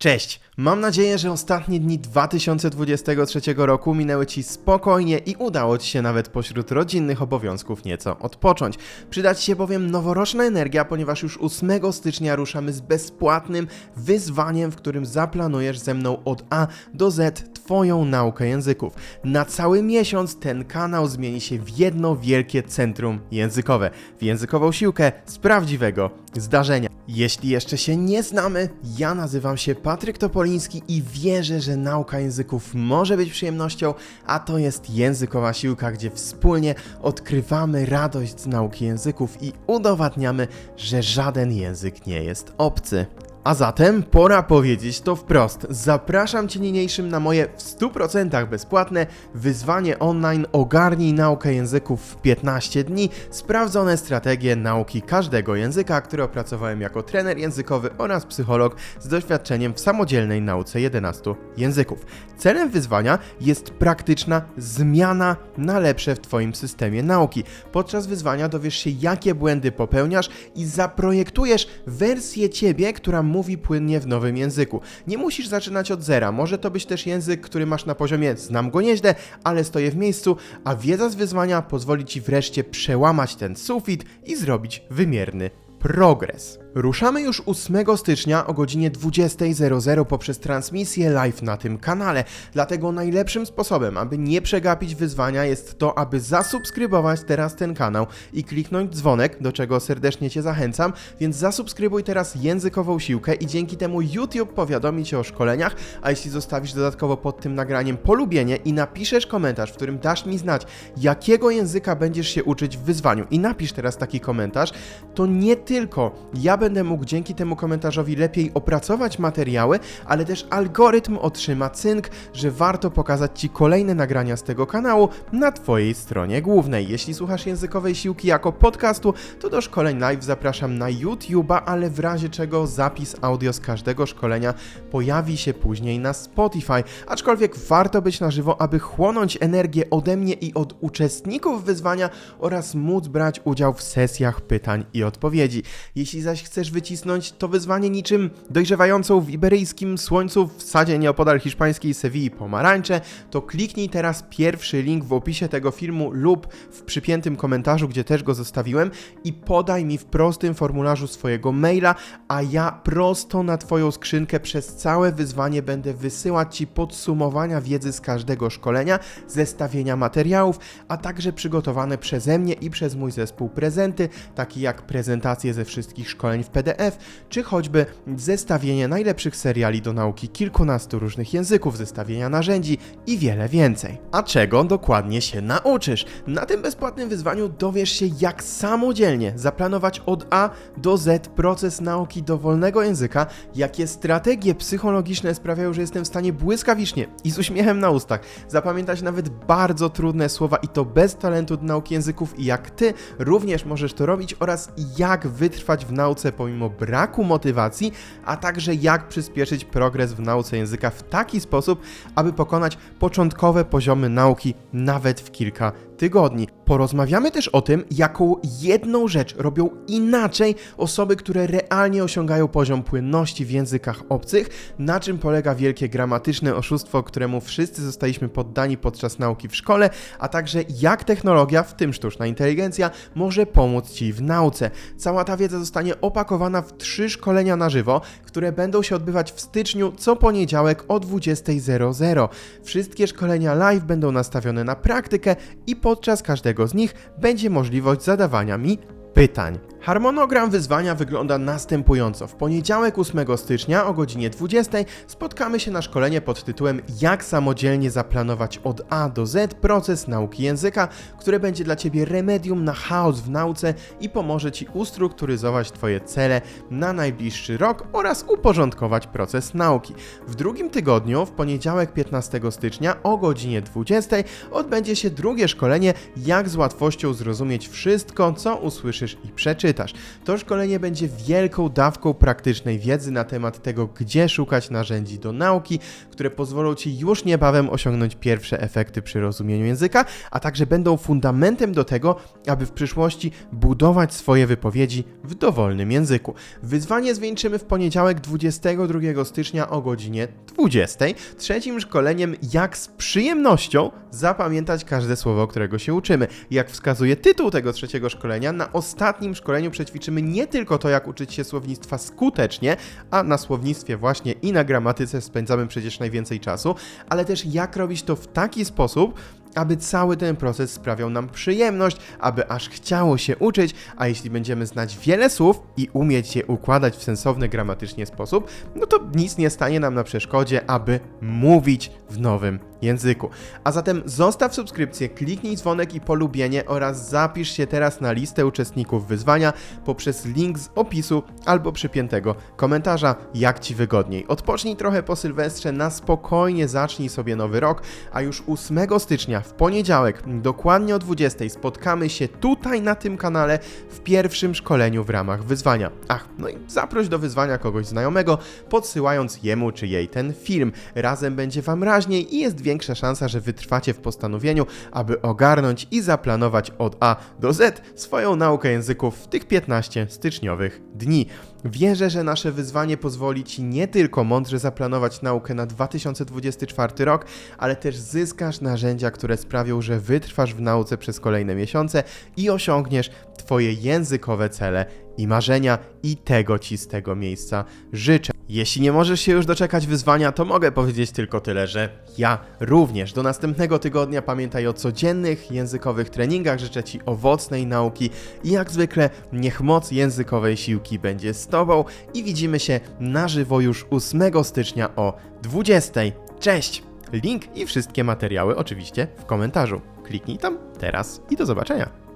Cześć! Mam nadzieję, że ostatnie dni 2023 roku minęły Ci spokojnie i udało Ci się nawet pośród rodzinnych obowiązków nieco odpocząć. Przyda Ci się bowiem noworoczna energia, ponieważ już 8 stycznia ruszamy z bezpłatnym wyzwaniem, w którym zaplanujesz ze mną od A do Z Twoją naukę języków. Na cały miesiąc ten kanał zmieni się w jedno wielkie centrum językowe, w językową siłkę z prawdziwego zdarzenia. Jeśli jeszcze się nie znamy, ja nazywam się Patryk Topoliński i wierzę, że nauka języków może być przyjemnością, a to jest językowa siłka, gdzie wspólnie odkrywamy radość z nauki języków i udowadniamy, że żaden język nie jest obcy. A zatem pora powiedzieć to wprost. Zapraszam Cię niniejszym na moje w 100% bezpłatne wyzwanie online Ogarnij naukę języków w 15 dni, sprawdzone strategie nauki każdego języka, które opracowałem jako trener językowy oraz psycholog z doświadczeniem w samodzielnej nauce 11 języków. Celem wyzwania jest praktyczna zmiana na lepsze w Twoim systemie nauki. Podczas wyzwania dowiesz się, jakie błędy popełniasz i zaprojektujesz wersję Ciebie, która mówi płynnie w nowym języku. Nie musisz zaczynać od zera, może to być też język, który masz na poziomie znam go nieźle, ale stoję w miejscu, a wiedza z wyzwania pozwoli Ci wreszcie przełamać ten sufit i zrobić wymierny progres. Ruszamy już 8 stycznia o godzinie 20.00 poprzez transmisję live na tym kanale. Dlatego najlepszym sposobem, aby nie przegapić wyzwania jest to, aby zasubskrybować teraz ten kanał i kliknąć dzwonek, do czego serdecznie Cię zachęcam, więc zasubskrybuj teraz językową siłkę i dzięki temu YouTube powiadomi Cię o szkoleniach, a jeśli zostawisz dodatkowo pod tym nagraniem polubienie i napiszesz komentarz, w którym dasz mi znać, jakiego języka będziesz się uczyć w wyzwaniu i napisz teraz taki komentarz, to nie tylko ja będę mógł dzięki temu komentarzowi lepiej opracować materiały, ale też algorytm otrzyma cynk, że warto pokazać Ci kolejne nagrania z tego kanału na Twojej stronie głównej. Jeśli słuchasz językowej siłki jako podcastu, to do szkoleń live zapraszam na YouTube'a, ale w razie czego zapis audio z każdego szkolenia pojawi się później na Spotify. Aczkolwiek warto być na żywo, aby chłonąć energię ode mnie i od uczestników wyzwania oraz móc brać udział w sesjach pytań i odpowiedzi. Jeśli zaś chcesz wycisnąć to wyzwanie niczym dojrzewającą w iberyjskim słońcu w sadzie nieopodal hiszpańskiej Sewilli pomarańcze, to kliknij teraz pierwszy link w opisie tego filmu lub w przypiętym komentarzu, gdzie też go zostawiłem i podaj mi w prostym formularzu swojego maila, a ja prosto na Twoją skrzynkę przez całe wyzwanie będę wysyłać Ci podsumowania wiedzy z każdego szkolenia, zestawienia materiałów, a także przygotowane przeze mnie i przez mój zespół prezenty, takie jak prezentacje ze wszystkich szkoleń w PDF, czy choćby zestawienie najlepszych seriali do nauki kilkunastu różnych języków, zestawienia narzędzi i wiele więcej. A czego dokładnie się nauczysz? Na tym bezpłatnym wyzwaniu dowiesz się, jak samodzielnie zaplanować od A do Z proces nauki dowolnego języka, jakie strategie psychologiczne sprawiają, że jestem w stanie błyskawicznie i z uśmiechem na ustach zapamiętać nawet bardzo trudne słowa i to bez talentu do nauki języków i jak ty również możesz to robić oraz jak wytrwać w nauce pomimo braku motywacji, a także jak przyspieszyć progres w nauce języka w taki sposób, aby pokonać początkowe poziomy nauki nawet w kilka tygodni. Porozmawiamy też o tym, jaką jedną rzecz robią inaczej osoby, które realnie osiągają poziom płynności w językach obcych, na czym polega wielkie gramatyczne oszustwo, któremu wszyscy zostaliśmy poddani podczas nauki w szkole, a także jak technologia, w tym sztuczna inteligencja, może pomóc Ci w nauce. Cała ta wiedza zostanie opakowana w trzy szkolenia na żywo, które będą się odbywać w styczniu co poniedziałek o 20.00. Wszystkie szkolenia live będą nastawione na praktykę i podczas każdego z nich będzie możliwość zadawania mi pytań. Harmonogram wyzwania wygląda następująco. W poniedziałek 8 stycznia o godzinie 20 spotkamy się na szkolenie pod tytułem Jak samodzielnie zaplanować od A do Z proces nauki języka, które będzie dla Ciebie remedium na chaos w nauce i pomoże Ci ustrukturyzować Twoje cele na najbliższy rok oraz uporządkować proces nauki. W drugim tygodniu, w poniedziałek 15 stycznia o godzinie 20 odbędzie się drugie szkolenie Jak z łatwością zrozumieć wszystko, co usłyszysz i przeczytasz. To szkolenie będzie wielką dawką praktycznej wiedzy na temat tego, gdzie szukać narzędzi do nauki, które pozwolą Ci już niebawem osiągnąć pierwsze efekty przy rozumieniu języka, a także będą fundamentem do tego, aby w przyszłości budować swoje wypowiedzi w dowolnym języku. Wyzwanie zwieńczymy w poniedziałek 22 stycznia o godzinie 20. Trzecim szkoleniem, jak z przyjemnością zapamiętać każde słowo, którego się uczymy. Jak wskazuje tytuł tego trzeciego szkolenia, na ostatnim szkoleniu przećwiczymy nie tylko to, jak uczyć się słownictwa skutecznie, a na słownictwie właśnie i na gramatyce spędzamy przecież najwięcej czasu, ale też jak robić to w taki sposób, aby cały ten proces sprawiał nam przyjemność, aby aż chciało się uczyć, a jeśli będziemy znać wiele słów i umieć je układać w sensowny gramatycznie sposób, no to nic nie stanie nam na przeszkodzie, aby mówić w nowym języku. A zatem zostaw subskrypcję, kliknij dzwonek i polubienie oraz zapisz się teraz na listę uczestników wyzwania poprzez link z opisu albo przypiętego komentarza, jak Ci wygodniej. Odpocznij trochę po Sylwestrze, na spokojnie zacznij sobie nowy rok, a już 8 stycznia w poniedziałek, dokładnie o 20 spotkamy się tutaj na tym kanale w pierwszym szkoleniu w ramach wyzwania. Ach, no i zaproś do wyzwania kogoś znajomego, podsyłając jemu czy jej ten film. Razem będzie Wam raźniej i jest większa szansa, że wytrwacie w postanowieniu, aby ogarnąć i zaplanować od A do Z swoją naukę języków w tych 15 styczniowych dni. Wierzę, że nasze wyzwanie pozwoli Ci nie tylko mądrze zaplanować naukę na 2024 rok, ale też zyskasz narzędzia, które sprawią, że wytrwasz w nauce przez kolejne miesiące i osiągniesz Twoje językowe cele i marzenia i tego Ci z tego miejsca życzę. Jeśli nie możesz się już doczekać wyzwania, to mogę powiedzieć tylko tyle, że ja również. Do następnego tygodnia pamiętaj o codziennych językowych treningach, życzę Ci owocnej nauki i jak zwykle niech moc językowej siłki będzie z Tobą i widzimy się na żywo już 8 stycznia o 20. Cześć! Link i wszystkie materiały oczywiście w komentarzu. Kliknij tam teraz i do zobaczenia.